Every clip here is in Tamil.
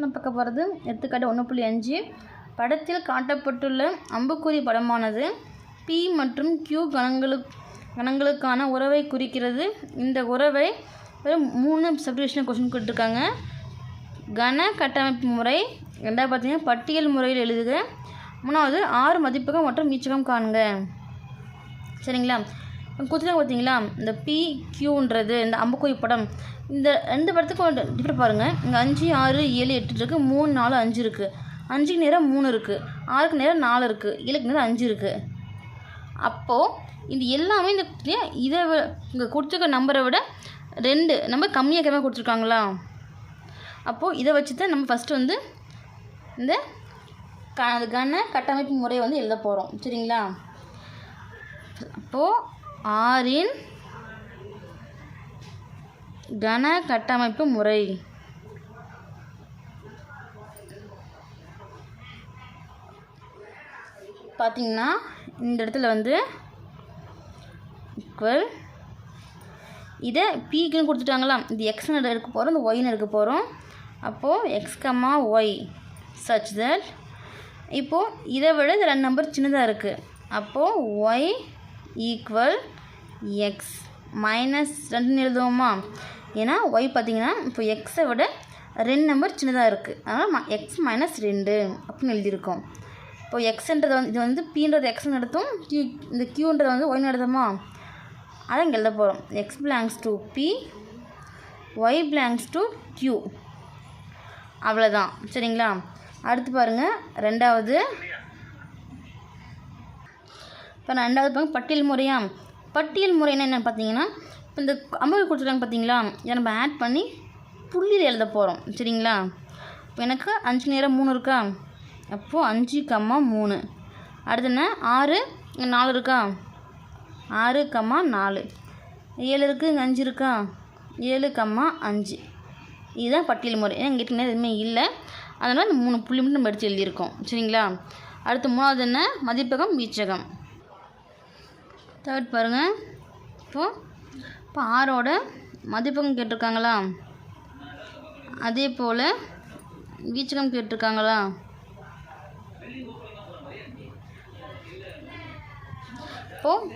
நம்ம பார்க்க போகிறது எடுத்துக்காட்டு ஒன்று புள்ளி அஞ்சு. படத்தில் காட்டப்பட்டுள்ள அம்புக்குறி படமானது பி மற்றும் கியூ கணங்களுக்கு கணங்களுக்கான உறவை குறிக்கிறது. இந்த உறவை ஒரு மூணு சப்டிவிஷன் கொஸ்டின் கொடுத்துருக்காங்க கன கட்டமைப்பு முறை ரெண்டாவது பார்த்தீங்கன்னா பட்டியல் முறையில் எழுதுக. மூணாவது ஆறு மதிப்பகம் மற்றும் மீச்சகம் காண்க. சரிங்களா? கொடுத்துருக்காங்க பார்த்தீங்களா? இந்த பி கியூன்றது இந்த அம்புக்குறி படம் இந்த ரெண்டு படத்துக்கும் டிஃப்ரெண்ட் பாருங்கள் இங்கே அஞ்சு ஆறு ஏழு எட்டு இருக்குது மூணு நாலு அஞ்சு இருக்குது அஞ்சுக்கு நேரம் மூணு இருக்குது ஆறுக்கு நேரம் நாலு இருக்குது ஏழுக்கு நேரம் அஞ்சு இருக்குது அப்போது இது எல்லாமே இந்த இதை இங்கே கொடுத்துருக்க நம்பரை விட ரெண்டு நம்பர் கம்மியாக கம்மியாக கொடுத்துருக்காங்களா? அப்போது இதை வச்சு தான் நம்ம ஃபஸ்ட்டு வந்து இந்த க கன கட்டமைப்பு முறையை வந்து எழுத போகிறோம் சரிங்களா? அப்போது ஆறின் கன கட்டமைப்பு முறை. பார்த்தீங்கன்னா இந்த இடத்துல வந்து ஈக்குவல் இதை பீக்குன்னு கொடுத்துட்டாங்களா இது எக்ஸ்னு எடுக்க போகிறோம் இந்த ஒய்னு எடுக்க போகிறோம் அப்போது x comma y such that இப்போது இதை விட இது ரெண்டு நம்பர் சின்னதாக இருக்குது அப்போது ஒய் ஈக்குவல் எக்ஸ் மைனஸ் ரெண்டுன்னு எழுதுவோமா? ஏன்னா ஒய் பார்த்தீங்கன்னா இப்போ எக்ஸை விட ரெண்டு நம்பர் சின்னதாக இருக்குது அதனால் எக்ஸ் மைனஸ் ரெண்டு அப்படின்னு எழுதியிருக்கோம். இப்போ எக்ஸ்ன்றது வந்து இது வந்து பீன்றது எக்ஸ்னு எடுத்தோம். கியூ இந்த கியூன்றது வந்து ஒய்னு எடுத்தோமா அதை இங்கே எழுத போகிறோம் x blanks to p y blanks to q அவ்வளோதான் சரிங்களா? அடுத்து பாருங்கள் ரெண்டாவது இப்போ நான் ரெண்டாவது பாருங்க பட்டியல் முறையா? பட்டியல் முறைன்னா என்னென்னு பார்த்தீங்கன்னா இப்போ இந்த அம்பது கொடுத்துருக்காங்க பார்த்தீங்களா? இதை நம்ம ஆட் பண்ணி புள்ளியில் எழுத போகிறோம் சரிங்களா? இப்போ எனக்கு அஞ்சு நேரம் மூணு இருக்கா? அப்போது அஞ்சு கம்மா மூணு. அடுத்து என்ன? ஆறு இங்கே நாலு இருக்கா? ஆறு கம்மா நாலு. ஏழு இருக்குது இங்கே அஞ்சு இருக்கா? ஏழு கம்மா அஞ்சு. இதுதான் பட்டியல் முறை. ஏன்னா இங்கே எதுவுமே இல்லை. அதனால் இந்த மூணு புள்ளி மட்டும் நம்ம எடுத்து எழுதியிருக்கோம். சரிங்களா? அடுத்து மூணாவது என்ன? மதிப்பகம் வீச்சகம். தேர்ட் பாருங்கள் இப்போது இப்போ ஆரோட மதிப்பகம் கேட்டிருக்காங்களா? அதே போல் வீச்சகம் கேட்டிருக்காங்களா? இப்போது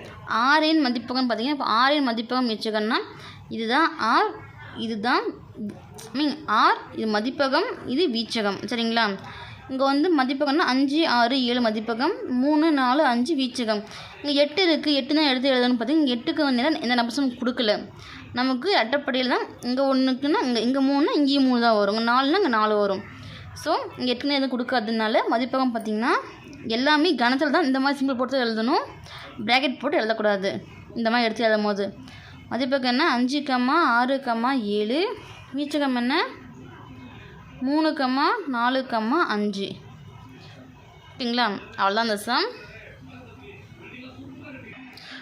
ஆறின் மதிப்பகம் பார்த்தீங்கன்னா இப்போ ஆறின் மதிப்பகம் வீச்சகம்னா இதுதான் ஆர் இதுதான் மீன் ஆர் இது மதிப்பகம் இது வீச்சகம். சரிங்களா? இங்கே வந்து மதிப்பகம்னா அஞ்சு ஆறு ஏழு மதிப்பகம் மூணு நாலு அஞ்சு வீச்சகம். இங்கே எட்டு இருக்குது எட்டு தான் எடுத்து எழுதணும்னு பார்த்தீங்கன்னா இங்கே எட்டுக்கு வந்து எந்த நபர்ஸும் கொடுக்கல. நமக்கு அட்டப்படையில் தான் இங்கே ஒன்றுக்குன்னா இங்கே இங்கே மூணுனா இங்கேயும் மூணு தான் வரும். இங்கே நாலுனா இங்கே நாலு வரும். ஸோ இங்கே எட்டுன்னு எதுவும் கொடுக்காததுனால மதிப்பகம் பார்த்திங்கன்னா எல்லாமே கணத்தில் தான் இந்த மாதிரி சிம்பிள் போட்டு எழுதணும். ப்ராக்கெட் போட்டு எழுதக்கூடாது. இந்த மாதிரி எடுத்து எழுதும் போது மதிப்பகம் என்ன? அஞ்சு கம்மா ஆறு கம்மா ஏழு. வீச்சகம் என்ன? மூணு கம்மா நாலு கம்மா அஞ்சு. ஓகேங்களா? அவ்வளோதான் அந்த சம்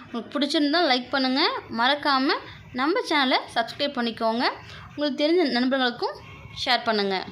உங்களுக்கு பிடிச்சிருந்தா லைக் பண்ணுங்கள் மறக்காமல் நம்ம சேனலை சப்ஸ்கிரைப் பண்ணிக்கோங்க. உங்களுக்கு தெரிஞ்ச நண்பர்களுக்கும் ஷேர் பண்ணுங்கள்